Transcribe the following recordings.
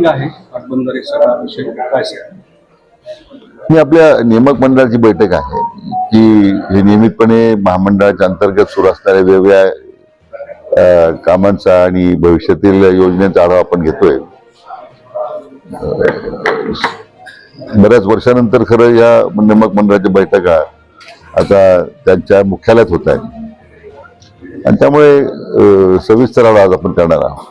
Meeting आहे. पाटबंधारे सगळा विषय काय ही आपल्या नियामक मंडळाची बैठक आहे. की हे नियमितपणे महामंडळाच्या अंतर्गत सुरू असणाऱ्या वेगवेगळ्या कामांचा आणि भविष्यातील योजनेचा आढावा आपण घेतोय. बऱ्याच वर्षानंतर खरं या नियामक मंडळाच्या बैठका आता त्यांच्या मुख्यालयात होत आहेत. आणि त्यामुळे सविस्तर आढावा आज आपण करणार आहोत.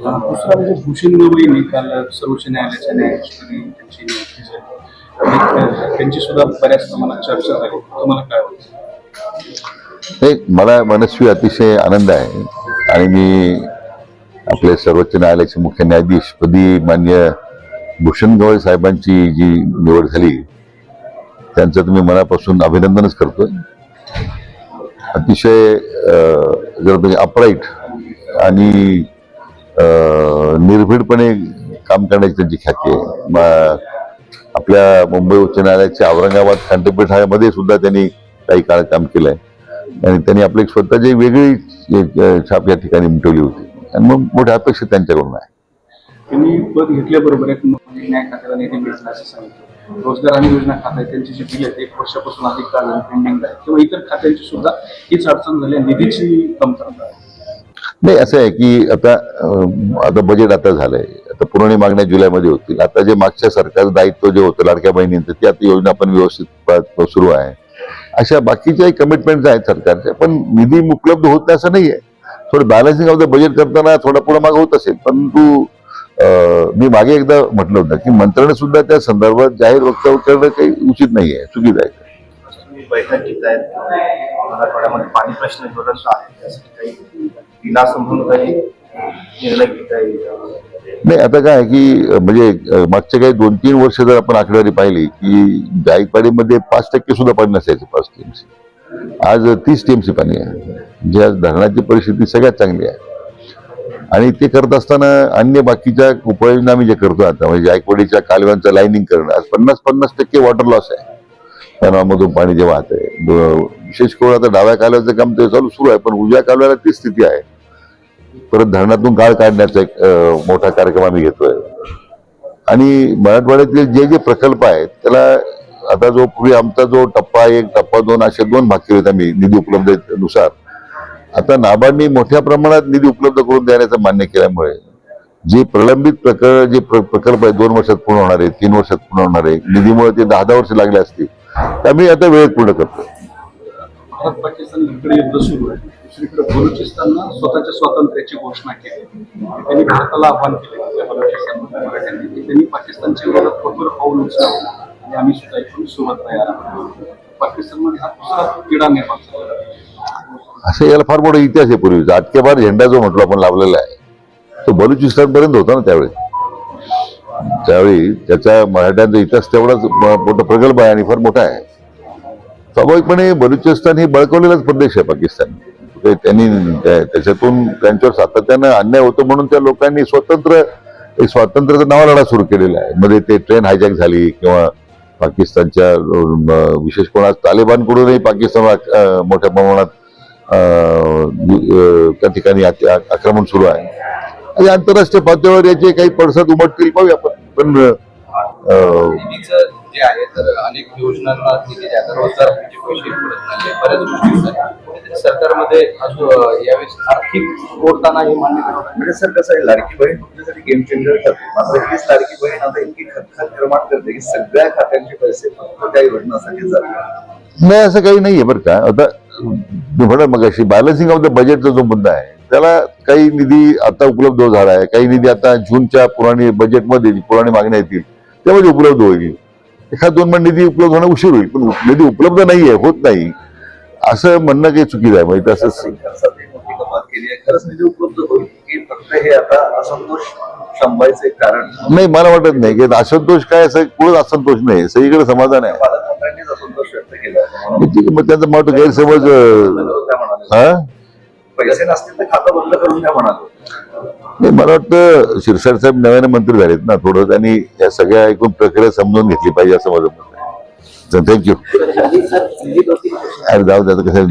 दुसरा म्हणजे भूषण गवळींनी काल सर्वोच्च न्यायालयाच्या न्यायाधीशांनी त्यांची नियुक्ती झाली. त्यांची सुद्धा बऱ्याच प्रमाणात चर्चा झाली. तुम्हाला काय वाटतं? मला मनस्वी अतिशय आनंद आहे. आणि मी आपले सर्वोच्च न्यायालयाचे मुख्य न्यायाधीश पदी मान्य भूषण गवई साहेबांची जी निवड झाली त्यांचं तुम्ही मनापासून अभिनंदनच करतो अतिशय जर तुम्ही अपराईट आणि निर्भीडपणे काम करण्याची त्यांची ख्याती आहे. आपल्या मुंबई उच्च न्यायालयाच्या औरंगाबाद खंडपीठामध्ये सुद्धा त्यांनी काही काळ काम केलंय. आणि त्यांनी आपली एक स्वतःची वेगळी छाप या ठिकाणी उमटवली होती. आणि मग मोठ्या अपेक्षा त्यांच्याकडून आहे. त्यांनी पद घेतल्याबरोबर एक न्याय खात्याला निधी मिळाला असं सांगितलं. रोजगार आणि योजना खाते त्यांची जी बिल आहेत एक वर्षापासून अधिक काळ पेंडिंग आहे. किंवा इतर खात्यांची सुद्धा हीच अडचण झाली निधीची कमतरता आहे. नाही असं आहे की आता आता बजेट आता झालंय. आता पुरवणी मागण्या जुलैमध्ये होतील. आता जे मागच्या सरकारचं दायित्व जे होतं लाडक्या बहिणींचं ती आता योजना पण व्यवस्थित सुरू आहे. अशा बाकीच्याही कमिटमेंट आहेत सरकारच्या पण निधी उपलब्ध होत नाही असं नाहीये. थोडं बॅलन्सिंग ऑफ द बजेट करताना थोडा पुढे मागे होत असेल परंतु मी मागे एकदा म्हटलं होतं की मंत्र्याने सुद्धा त्या संदर्भात जाहीर वक्तव्य करणं काही उचित नाही आहे चुकीचं आहे. बैठक घेत आहेत मराठवाड्यामध्ये पाणी प्रश्न ज्वलंत आहे. त्यासाठी काही दिलास म्हणून काही निर्णय घेता येईल. नाही आता काय आहे की म्हणजे मागच्या काही दोन तीन वर्ष जर आपण आकडेवारी पाहिली की जायकवाडीमध्ये पाच टक्के सुद्धा पाणी नसायचं पाच टीएमसी. आज तीस टीएमसी पाणी आहे. जे आज धरणाची परिस्थिती सगळ्यात चांगली आहे. आणि ते करत असताना अन्य बाकीच्या उपाययोजना आम्ही जे करतो आता म्हणजे जायकवाडीच्या कालव्यांचं लाईनिंग करणं आज पन्नास पन्नास टक्के वॉटर लॉस आहे. कॅनॉलमधून पाणी जे वाहत आहे. विशेष करून आता डाव्या कालव्याचं काम ते चालू सुरू आहे पण उजव्या कालव्याला ती स्थिती आहे. परत धरणातून गाळ काढण्याचा एक मोठा कार्यक्रम आम्ही घेतोय. आणि मराठवाड्यातील जे जे प्रकल्प आहेत त्याला आता जो पूर्वी आमचा जो टप्पा एक टप्पा दोन असे दोन भाग होते आम्ही निधी उपलब्धतेनुसार. आता नाबार्डने मोठ्या प्रमाणात निधी उपलब्ध करून देण्याचं मान्य केल्यामुळे जे प्रलंबित प्रकल्प जे प्रकल्प आहे दोन वर्षात पूर्ण होणार आहे तीन वर्षात पूर्ण होणार आहे निधीमुळे ते दहा दहा वर्ष लागले असतील. आम्ही आता वेळेत पूर्ण करतो भारत पाकिस्तान इकडे युद्ध सुरू आहे. दुसरीकडे बलुचिस्ताननं स्वतःच्या स्वातंत्र्याची घोषणा केली. त्यांनी भारताला आव्हान केले. त्यांनी पाकिस्तानच्या विरोधात कठोर पाऊल उचलावं आणि आम्ही सुद्धा तयार पाकिस्तानमध्ये हा दुसरा किडा निर्माण झाला. असं याला फार मोठा इतिहास आहे पूर्वीचा. आटकेबार झेंडा जो म्हटलो आपण लावलेला आहे तो बलुचिस्तान पर्यंत होता ना त्यावेळी त्यावेळी त्याचा मराठ्यांचा इतिहास तेवढाच म- मोठा प्रगल्भ आहे आणि फार मोठा आहे. स्वाभाविकपणे बलुचिस्तान हे बळकवलेलाच प्रदेश आहे पाकिस्तान. त्यांनी त्याच्यातून त्यांच्यावर सातत्यानं अन्याय होतो म्हणून त्या लोकांनी स्वतंत्र स्वातंत्र्याचा नावा लढा सुरू केलेला आहे. मध्ये ते ट्रेन हायजॅक झाली किंवा पाकिस्तानच्या विशेष कोणा तालिबानकडूनही पाकिस्तानवर मोठ्या प्रमाणात अं, त्या ठिकाणी आक्रमण सुरू आहे. आणि आंतरराष्ट्रीय पातळीवर याचे काही पडसाद उमटतील पाहूया आपण. पण जे आहे तर अनेक योजनांना निधी द्या रोजगार हमीचे पैसे पुरत नाही बऱ्याच गोष्टी होतात. कुठेतरी सरकारमध्ये यावेळेस आर्थिक ओढताना हे मान्य करावं म्हणजे सर कसं आहे लाडकी बहीण तुमच्यासाठी गेम चेंजर ठरते. मात्र हीच लाडकी बहीण आता इतकी खतखत निर्माण करते की सगळ्या खात्यांचे पैसे फक्त त्या योजनासाठी जातात. नाही असं काही नाहीये बरं का. आता मी म्हणा मग अशी बॅलन्सिंग ऑफ द बजेटचा जो मुद्दा आहे त्याला काही निधी आता उपलब्ध झाला आहे. काही निधी आता जूनच्या पुराणी बजेटमध्ये पुराणी मागण्या येतील त्यामध्ये उपलब्ध होईल. एखाद दोन महिने निधी उपलब्ध होणं उशीर होईल पण निधी उपलब्ध नाहीये होत नाही. असं म्हणणं काही चुकीचं आहे एक कारण? नाही मला वाटत नाही. की असंतोष काय असं कुठंच असंतोष नाही. सगळीकडे समाधान आहे. मग त्यांचा मोठा गैरसमज हा? पैसे नसतील तर खातं बंद करून द्या म्हणाले. मला वाटतं शिरसाट साहेब नव्याने मंत्री झालेत ना थोडं त्यांनी या सगळ्या ऐकून प्रक्रिया समजून घेतली पाहिजे असं माझं मत आहे. थँक्यू अरे जाऊ द्या कसं